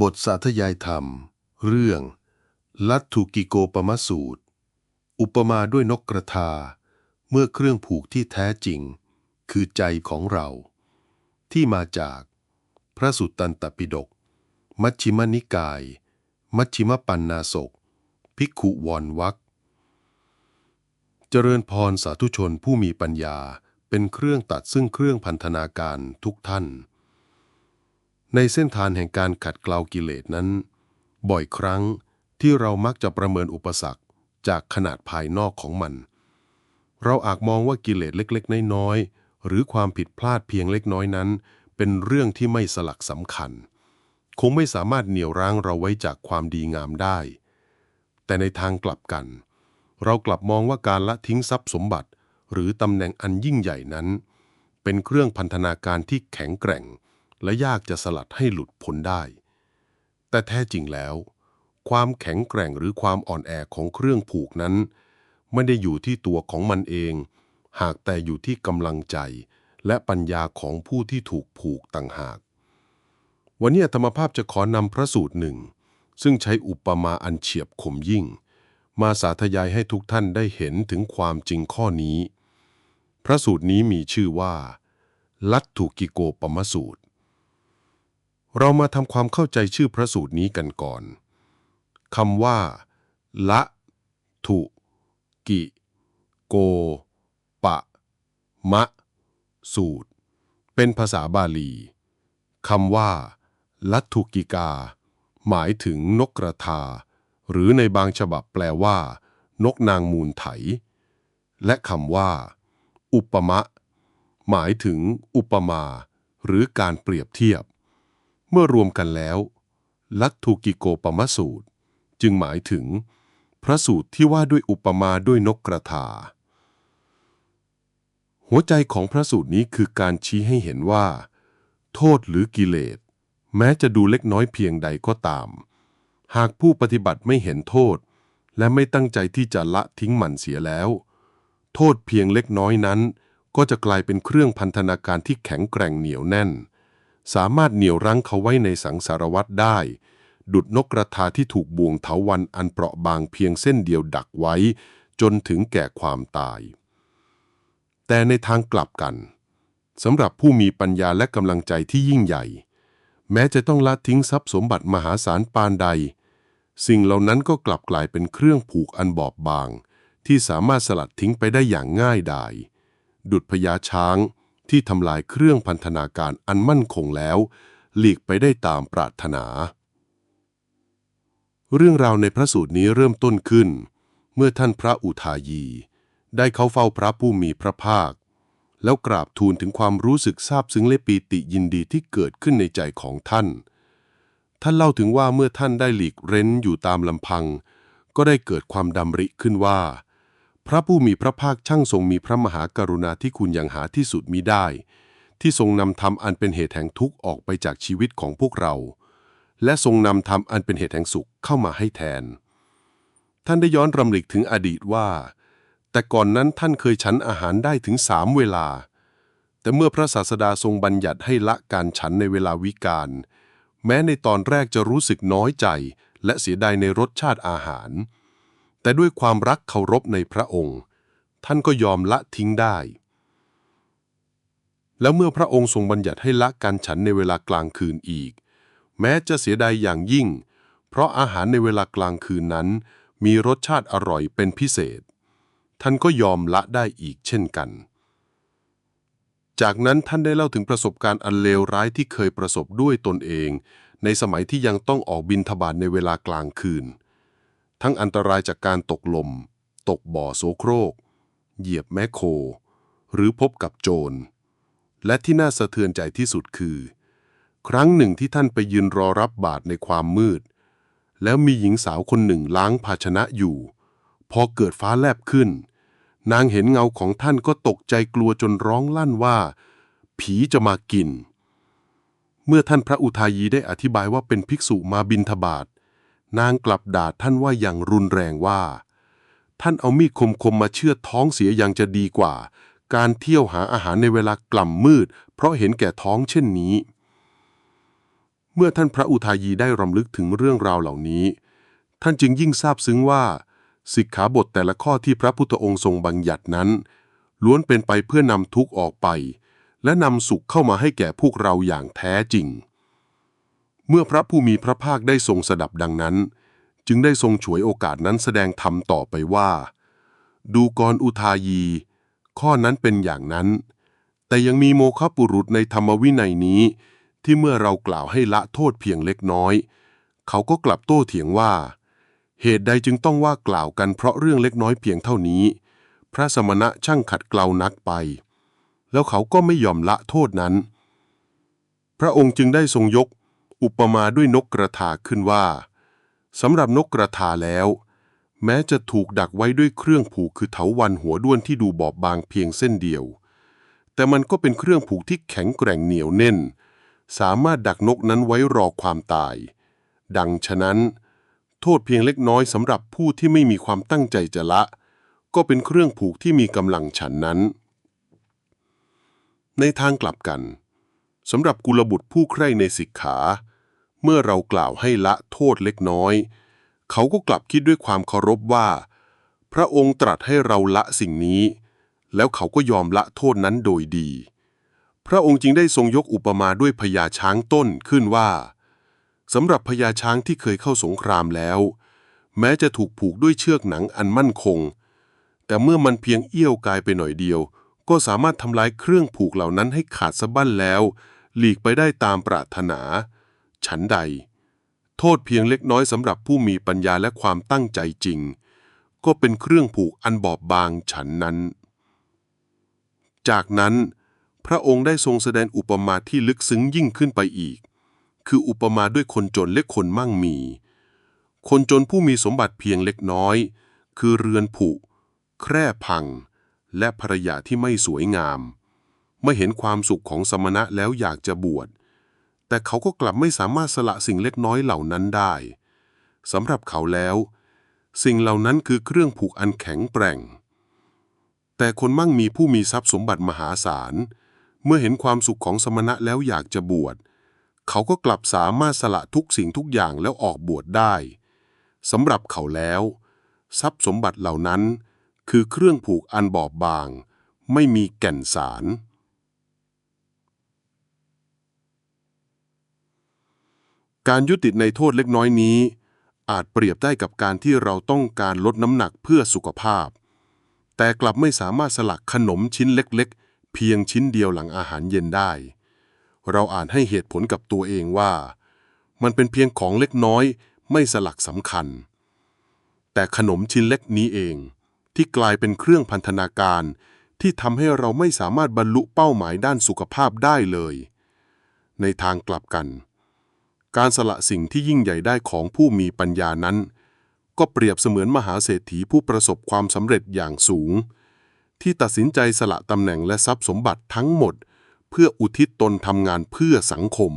บทสาธยายธรรม เรื่อง ลัทธุกิโกปมสูตร อุปมาด้วยนกกระทา เมื่อเครื่องผูกที่แท้จริง คือใจของเรา ที่มาจาก พระสุตตันตปิฎกมัชฌิมนิกาย มัชฌิมปัญนาสก ภิกขุวรวักเจริญพรสาธุชนผู้มีปัญญาเป็นเครื่องตัดซึ่งเครื่องพันธนาการทุกท่าน ในเส้นทางแห่งการขัดเกลากิเลสนั้น บ่อยครั้งที่เรามักจะประเมินอุปสรรคจากขนาดภายนอกของมัน เราอาจมองว่ากิเลสเล็กๆ น้อยๆ หรือความผิดพลาดเพียงเล็กน้อยนั้น เป็นเรื่องที่ไม่สลักสำคัญ คงไม่สามารถเหนี่ยวรั้งเราไว้จากความดีงามได้ แต่ในทางกลับกัน เรากลับมองว่าการละทิ้งทรัพย์สมบัติ หรือตำแหน่งอันยิ่งใหญ่นั้น เป็นเครื่องพันธนาการที่แข็งแกร่ง และยากจะสลัดให้หลุดพ้นได้ แต่แท้จริงแล้ว ความแข็งแกร่งหรือความอ่อนแอของเครื่องผูกนั้น ไม่ได้อยู่ที่ตัวของมันเอง หากแต่อยู่ที่กำลังใจ และปัญญาของผู้ที่ถูกผูกต่างหาก วันนี้ธรรมภาพจะขอนำพระสูตรหนึ่ง ซึ่งใช้อุปมาอันเฉียบคมยิ่ง มาสาธยายให้ทุกท่านได้เห็นถึงความจริงข้อนี้ พระสูตรนี้มีชื่อว่า ลัทธุกิโกปมสูตร เรามาทำความเข้าใจชื่อพระสูตรนี้กันก่อนคำว่า ละ ถุ กิ โก ปะ มะ สูตร เป็นภาษาบาลีคำว่า ลัทธุกิกา หมายถึงนกกระทา หรือในบางฉบับแปลว่า นกนางมูลไถ และคำว่า อุปมะ หมายถึงอุปมา หรือการเปรียบเทียบ เมื่อรวมกันแล้ว ลัทธุกิโกปมสูตร จึงหมายถึง พระสูตรที่ว่าด้วยอุปมาด้วยนกกระทา หัวใจของพระสูตรนี้คือการชี้ให้เห็นว่า โทษหรือกิเลส แม้จะดูเล็กน้อยเพียงใดก็ตาม หากผู้ปฏิบัติไม่เห็นโทษ และไม่ตั้งใจที่จะละทิ้งมันเสียแล้ว โทษเพียงเล็กน้อยนั้น ก็จะกลายเป็นเครื่องพันธนาการที่แข็งแกร่งเหนียวแน่น สามารถเหนี่ยวรั้งเขาไว้ในสังสารวัฏได้ ดุดนกกระทาที่ถูกบ่วงเถาวันอันเปราะบางเพียงเส้นเดียวดักไว้ จนถึงแก่ความตาย แต่ในทางกลับกันสำหรับผู้มีปัญญาและกำลังใจที่ยิ่งใหญ่ แม้จะต้องละทิ้งทรัพย์สมบัติมหาศาลปานใด สิ่งเหล่านั้นก็กลับกลายเป็นเครื่องผูกอันบอบบาง ที่สามารถสลัดทิ้งไปได้อย่างง่ายดาย ดุดพญาช้าง ที่ทำลายเครื่องพันธนาการอันมั่นคงแล้ว หลีกไปได้ตามปรารถนา เรื่องราวในพระสูตรนี้เริ่มต้นขึ้น เมื่อท่านพระอุทายี ได้เข้าเฝ้าพระผู้มีพระภาค แล้วกราบทูลถึงความรู้สึกซาบซึ้งและปีติยินดีที่เกิดขึ้นในใจของท่าน ท่านเล่าถึงว่าเมื่อท่านได้หลีกเร้นอยู่ตามลำพัง ก็ได้เกิดความดำริขึ้นว่า พระผู้มีพระภาคช่างทรงมีพระมหากรุณาที่คุณอย่างหาที่สุดมิได้ ที่ทรงนำธรรมอันเป็นเหตุแห่งทุกข์ออกไปจากชีวิตของพวกเรา และทรงนำธรรมอันเป็นเหตุแห่งสุขเข้ามาให้แทน ท่านได้ย้อนรำลึกถึงอดีตว่า แต่ก่อนนั้นท่านเคยฉันอาหารได้ถึงสามเวลา แต่เมื่อพระศาสดาทรงบัญญัติให้ละการฉันในเวลาวิกาลแม้ในตอนแรกจะรู้สึกน้อยใจ และเสียดายในรสชาติอาหาร แต่ด้วยความรักเคารพในพระองค์ ท่านก็ยอมละทิ้งได้ แล้วเมื่อพระองค์ทรงบัญญัติให้ละการฉันในเวลากลางคืนอีก แม้จะเสียดายอย่างยิ่ง เพราะอาหารในเวลากลางคืนนั้น มีรสชาติอร่อยเป็นพิเศษ ท่านก็ยอมละได้อีกเช่นกัน จากนั้นท่านได้เล่าถึงประสบการณ์อันเลวร้ายที่เคยประสบด้วยตนเอง ในสมัยที่ยังต้องออกบินทบาทในเวลากลางคืน ทั้งอันตรายจากการตกลม ตกบ่อโสโครก เหยียบแมคโคร หรือพบกับโจร และที่น่าสะเทือนใจที่สุดคือ ครั้งหนึ่งที่ท่านไปยืนรอรับบาตรในความมืด แล้วมีหญิงสาวคนหนึ่งล้างภาชนะอยู่ พอเกิดฟ้าแลบขึ้น นางเห็นเงาของท่านก็ตกใจกลัวจนร้องลั่นว่า ผีจะมากิน เมื่อท่านพระอุทายีได้อธิบายว่าเป็นภิกษุมาบินทบาท นางกลับด่าท่านว่าอย่างรุนแรงว่า ท่านเอามีดคมๆมาเชือท้องเสียยังจะดีกว่า การเที่ยวหาอาหารในเวลากล่ำมืด เพราะเห็นแก่ท้องเช่นนี้ เมื่อท่านพระอุทายีได้รำลึกถึงเรื่องราวเหล่านี้ ท่านจึงยิ่งซาบซึ้งว่าสิกขาบทแต่ละข้อที่พระพุทธองค์ทรงบัญญัตินั้น ล้วนเป็นไปเพื่อนำทุกข์ออกไป และนำสุขเข้ามาให้แก่พวกเราอย่างแท้จริง เมื่อพระผู้มีพระภาคได้ทรงสดับดังนั้น จึงได้ทรงฉวยโอกาสนั้นแสดงธรรมต่อไปว่า ดูกรอุทายี ข้อนั้นเป็นอย่างนั้น แต่ยังมีโมฆะปุรุษในธรรมวินัยนี้ ที่เมื่อเรากล่าวให้ละโทษเพียงเล็กน้อย เขาก็กลับโต้เถียงว่า เหตุใดจึงต้องว่ากล่าวกันเพราะเรื่องเล็กน้อยเพียงเท่านี้ พระสมณะช่างขัดเกลานักไป แล้วเขาก็ไม่ยอมละโทษนั้น พระองค์จึงได้ทรงยก อุปมาด้วยนกกระทาขึ้นว่าสำหรับนกกระทาแล้ว แม้จะถูกดักไว้ด้วยเครื่องผูกคือเถาวันหัวด้วนที่ดูบอบบางเพียงเส้นเดียว แต่มันก็เป็นเครื่องผูกที่แข็งแกร่งเหนียวแน่น สามารถดักนกนั้นไว้รอความตาย ดังฉะนั้น โทษเพียงเล็กน้อยสำหรับผู้ที่ไม่มีความตั้งใจจะละ ก็เป็นเครื่องผูกที่มีกำลังฉันนั้น ในทางกลับกันสำหรับกุลบุตรผู้ใคร่ในสิกขา เมื่อเรากล่าวให้ละโทษเล็กน้อย เขาก็กลับคิดด้วยความเคารพว่า พระองค์ตรัสให้เราละสิ่งนี้ แล้วเขาก็ยอมละโทษนั้นโดยดี พระองค์จึงได้ทรงยกอุปมาด้วยพญาช้างต้นขึ้นว่าสำหรับพญาช้างที่เคยเข้าสงครามแล้ว แม้จะถูกผูกด้วยเชือกหนังอันมั่นคง แต่เมื่อมันเพียงเอี้ยวกายไปหน่อยเดียว ก็สามารถทำลายเครื่องผูกเหล่านั้นให้ขาดสะบั้นแล้ว หลีกไปได้ตามปรารถนา ฉันใด โทษเพียงเล็กน้อยสำหรับผู้มีปัญญาและความตั้งใจจริง ก็เป็นเครื่องผูกอันบอบบางฉันนั้น จากนั้น พระองค์ได้ทรงแสดงอุปมาที่ลึกซึ้งยิ่งขึ้นไปอีก คืออุปมาด้วยคนจนและคนมั่งมี คนจนผู้มีสมบัติเพียงเล็กน้อย คือเรือนผุ แคร่พัง และภรรยาที่ไม่สวยงาม ไม่เห็นความสุขของสมณะแล้วอยากจะบวช แต่เขาก็กลับไม่สามารถสละสิ่งเล็กน้อยเหล่านั้นได้สำหรับเขาแล้ว สิ่งเหล่านั้นคือเครื่องผูกอันแข็งแกร่ง แต่คนมั่งมีผู้มีทรัพย์สมบัติมหาศาล เมื่อเห็นความสุขของสมณะแล้วอยากจะบวช เขาก็กลับสามารถสละทุกสิ่งทุกอย่างแล้วออกบวชได้สำหรับเขาแล้ว ทรัพย์สมบัติเหล่านั้น คือเครื่องผูกอันบอบบาง ไม่มีแก่นสาร การยุติในโทษเล็กน้อยนี้ อาจเปรียบได้กับการที่เราต้องการลดน้ำหนักเพื่อสุขภาพ แต่กลับไม่สามารถสลักขนมชิ้นเล็กๆ เพียงชิ้นเดียวหลังอาหารเย็นได้ เราอ่านให้เหตุผลกับตัวเองว่า มันเป็นเพียงของเล็กน้อยไม่สลักสำคัญ แต่ขนมชิ้นเล็กนี้เอง ที่กลายเป็นเครื่องพันธนาการที่ทำให้เราไม่สามารถบรรลุเป้าหมายด้านสุขภาพได้เลย ในทางกลับกัน การสละสิ่งที่ยิ่งใหญ่ได้ของผู้มีปัญญานั้น ก็เปรียบเสมือนมหาเศรษฐีผู้ประสบความสำเร็จอย่างสูง ที่ตัดสินใจสละตำแหน่งและทรัพย์สมบัติทั้งหมด เพื่ออุทิศตนทำงานเพื่อสังคม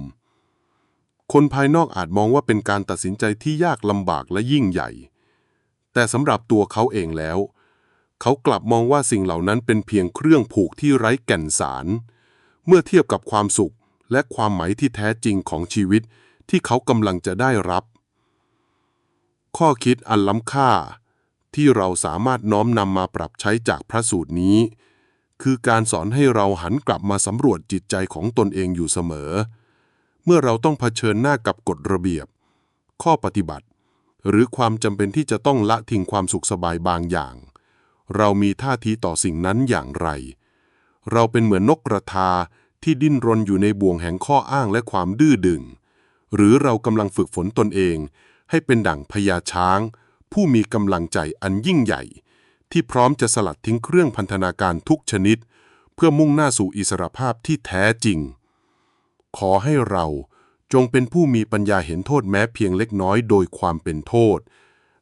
คนภายนอกอาจมองว่าเป็นการตัดสินใจที่ยากลำบากและยิ่งใหญ่ แต่สำหรับตัวเขาเองแล้ว เขากลับมองว่าสิ่งเหล่านั้นเป็นเพียงเครื่องผูกที่ไร้แก่นสาร เมื่อเทียบกับความสุขและความหมายที่แท้จริงของชีวิต ที่เขากำลังจะได้รับ ข้อคิดอันล้ำค่าที่เราสามารถน้อมนำมาปรับใช้จากพระสูตรนี้ คือการสอนให้เราหันกลับมาสำรวจจิตใจของตนเองอยู่เสมอ เมื่อเราต้องเผชิญหน้ากับกฎระเบียบ ข้อปฏิบัติ หรือความจำเป็นที่จะต้องละทิ้งความสุขสบายบางอย่าง เรามีท่าทีต่อสิ่งนั้นอย่างไร เราเป็นเหมือนนกกระทาที่ดิ้นรนอยู่ในบ่วงแห่งข้ออ้างและความดื้อดึง หรือเรากำลังฝึกฝนตนเอง ให้เป็นดั่งพญาช้าง ผู้มีกำลังใจอันยิ่งใหญ่ ที่พร้อมจะสลัดทิ้งเครื่องพันธนาการทุกชนิด เพื่อมุ่งหน้าสู่อิสรภาพที่แท้จริง ขอให้เราจงเป็นผู้มีปัญญาเห็นโทษแม้เพียงเล็กน้อยโดยความเป็นโทษ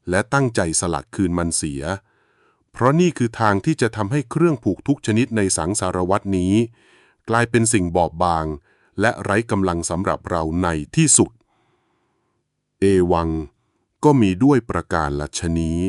และตั้งใจสลัดคืนมันเสีย เพราะนี่คือทางที่จะทำให้เครื่องผูกทุกชนิดในสังสารวัตนี้ กลายเป็นสิ่งบอบบาง และไร้กำลังสำหรับเราในที่สุด เอวังก็มีด้วยประการลัชนี้